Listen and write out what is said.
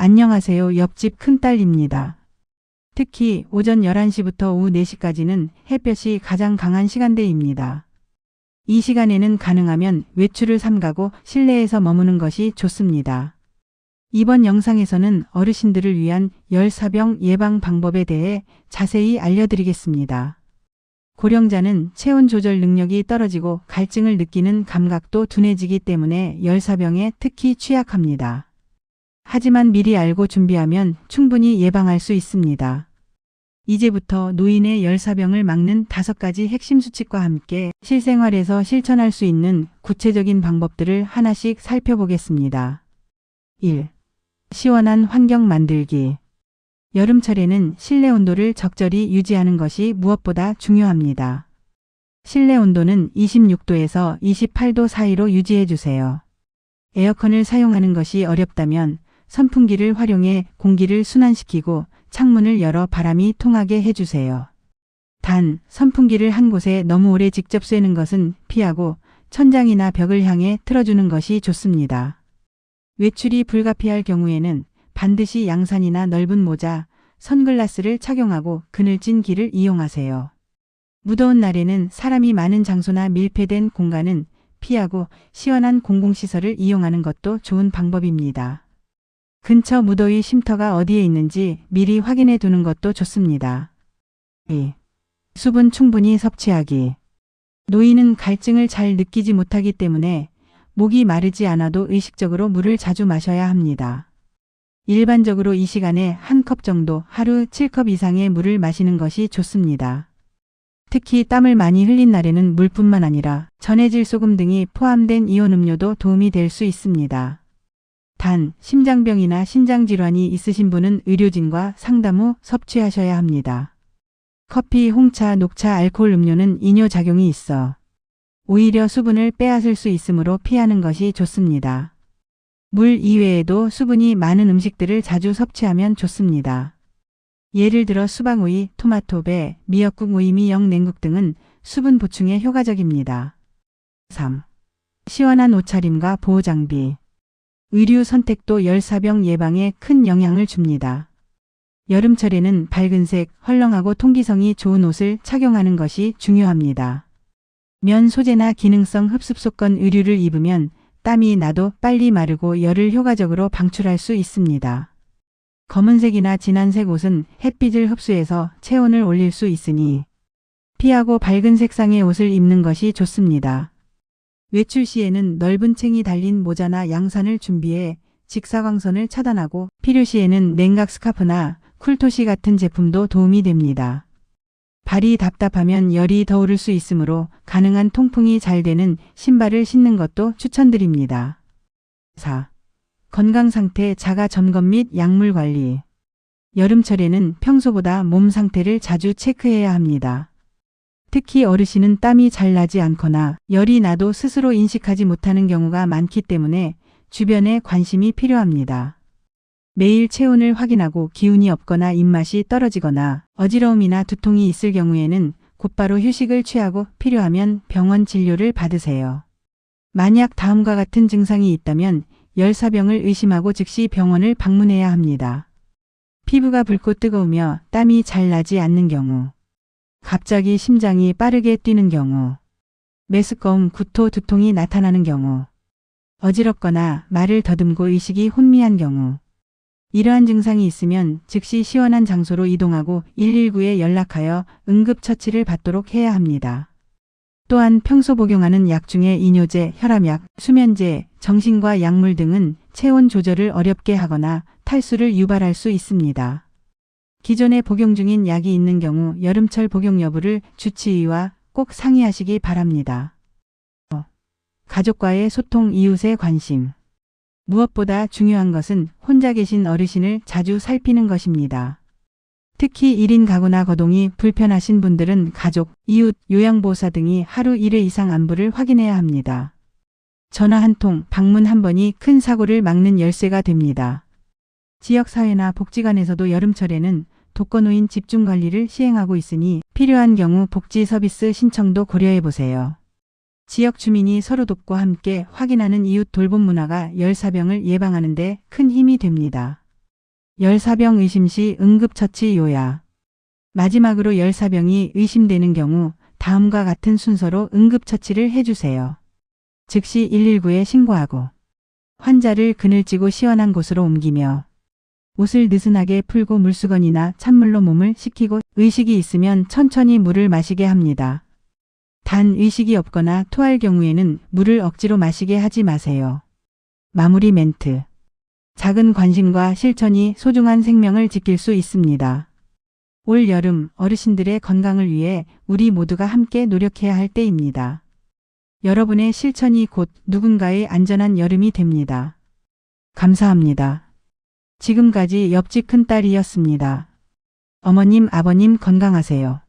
안녕하세요. 옆집 큰딸입니다. 특히 오전 11시부터 오후 4시까지는 햇볕이 가장 강한 시간대입니다. 이 시간에는 가능하면 외출을 삼가고 실내에서 머무는 것이 좋습니다. 이번 영상에서는 어르신들을 위한 열사병 예방 방법에 대해 자세히 알려드리겠습니다. 고령자는 체온 조절 능력이 떨어지고 갈증을 느끼는 감각도 둔해지기 때문에 열사병에 특히 취약합니다. 하지만 미리 알고 준비하면 충분히 예방할 수 있습니다. 이제부터 노인의 열사병을 막는 다섯 가지 핵심 수칙과 함께 실생활에서 실천할 수 있는 구체적인 방법들을 하나씩 살펴보겠습니다. 1. 시원한 환경 만들기. 여름철에는 실내 온도를 적절히 유지하는 것이 무엇보다 중요합니다. 실내 온도는 26도에서 28도 사이로 유지해 주세요. 에어컨을 사용하는 것이 어렵다면 선풍기를 활용해 공기를 순환시키고 창문을 열어 바람이 통하게 해주세요. 단, 선풍기를 한 곳에 너무 오래 직접 쐬는 것은 피하고 천장이나 벽을 향해 틀어주는 것이 좋습니다. 외출이 불가피할 경우에는 반드시 양산이나 넓은 모자, 선글라스를 착용하고 그늘진 길을 이용하세요. 무더운 날에는 사람이 많은 장소나 밀폐된 공간은 피하고 시원한 공공시설을 이용하는 것도 좋은 방법입니다. 근처 무더위 쉼터가 어디에 있는지 미리 확인해 두는 것도 좋습니다. 2. 수분 충분히 섭취하기. 노인은 갈증을 잘 느끼지 못하기 때문에 목이 마르지 않아도 의식적으로 물을 자주 마셔야 합니다. 일반적으로 이 시간에 한 컵 정도 하루 7컵 이상의 물을 마시는 것이 좋습니다. 특히 땀을 많이 흘린 날에는 물뿐만 아니라 전해질 소금 등이 포함된 이온 음료도 도움이 될 수 있습니다. 단, 심장병이나 신장질환이 있으신 분은 의료진과 상담 후 섭취하셔야 합니다. 커피, 홍차, 녹차, 알코올 음료는 이뇨작용이 있어 오히려 수분을 빼앗을 수 있으므로 피하는 것이 좋습니다. 물 이외에도 수분이 많은 음식들을 자주 섭취하면 좋습니다. 예를 들어 수박우유, 토마토배, 미역국, 무이미, 영냉국 등은 수분 보충에 효과적입니다. 3. 시원한 옷차림과 보호장비. 의류 선택도 열사병 예방에 큰 영향을 줍니다. 여름철에는 밝은색, 헐렁하고 통기성이 좋은 옷을 착용하는 것이 중요합니다. 면 소재나 기능성 흡습속건 의류를 입으면 땀이 나도 빨리 마르고 열을 효과적으로 방출할 수 있습니다. 검은색이나 진한색 옷은 햇빛을 흡수해서 체온을 올릴 수 있으니 피하고 밝은 색상의 옷을 입는 것이 좋습니다. 외출 시에는 넓은 챙이 달린 모자나 양산을 준비해 직사광선을 차단하고 필요시에는 냉각 스카프나 쿨토시 같은 제품도 도움이 됩니다. 발이 답답하면 열이 더 오를 수 있으므로 가능한 통풍이 잘 되는 신발을 신는 것도 추천드립니다. 4. 건강 상태 자가 점검 및 약물 관리. 여름철에는 평소보다 몸 상태를 자주 체크해야 합니다. 특히 어르신은 땀이 잘 나지 않거나 열이 나도 스스로 인식하지 못하는 경우가 많기 때문에 주변에 관심이 필요합니다. 매일 체온을 확인하고 기운이 없거나 입맛이 떨어지거나 어지러움이나 두통이 있을 경우에는 곧바로 휴식을 취하고 필요하면 병원 진료를 받으세요. 만약 다음과 같은 증상이 있다면 열사병을 의심하고 즉시 병원을 방문해야 합니다. 피부가 붉고 뜨거우며 땀이 잘 나지 않는 경우, 갑자기 심장이 빠르게 뛰는 경우, 메스꺼움, 구토, 두통이 나타나는 경우, 어지럽거나 말을 더듬고 의식이 혼미한 경우, 이러한 증상이 있으면 즉시 시원한 장소로 이동하고 119에 연락하여 응급처치를 받도록 해야 합니다. 또한 평소 복용하는 약 중에 이뇨제, 혈압약, 수면제, 정신과 약물 등은 체온 조절을 어렵게 하거나 탈수를 유발할 수 있습니다. 기존에 복용 중인 약이 있는 경우 여름철 복용 여부를 주치의와 꼭 상의하시기 바랍니다. 가족과의 소통 이웃의 관심 무엇보다 중요한 것은 혼자 계신 어르신을 자주 살피는 것입니다. 특히 1인 가구나 거동이 불편하신 분들은 가족, 이웃, 요양보호사 등이 하루 1회 이상 안부를 확인해야 합니다. 전화 한 통, 방문 한 번이 큰 사고를 막는 열쇠가 됩니다. 지역사회나 복지관에서도 여름철에는 독거노인 집중관리를 시행하고 있으니 필요한 경우 복지 서비스 신청도 고려해 보세요. 지역 주민이 서로 돕고 함께 확인하는 이웃 돌봄 문화가 열사병을 예방하는 데 큰 힘이 됩니다. 열사병 의심 시 응급처치 요야. 마지막으로 열사병이 의심되는 경우 다음과 같은 순서로 응급처치를 해주세요. 즉시 119에 신고하고 환자를 그늘지고 시원한 곳으로 옮기며 옷을 느슨하게 풀고 물수건이나 찬물로 몸을 식히고 의식이 있으면 천천히 물을 마시게 합니다. 단 의식이 없거나 토할 경우에는 물을 억지로 마시게 하지 마세요. 마무리 멘트. 작은 관심과 실천이 소중한 생명을 지킬 수 있습니다. 올 여름 어르신들의 건강을 위해 우리 모두가 함께 노력해야 할 때입니다. 여러분의 실천이 곧 누군가의 안전한 여름이 됩니다. 감사합니다. 지금까지 옆집 큰딸이었습니다. 어머님, 아버님 건강하세요.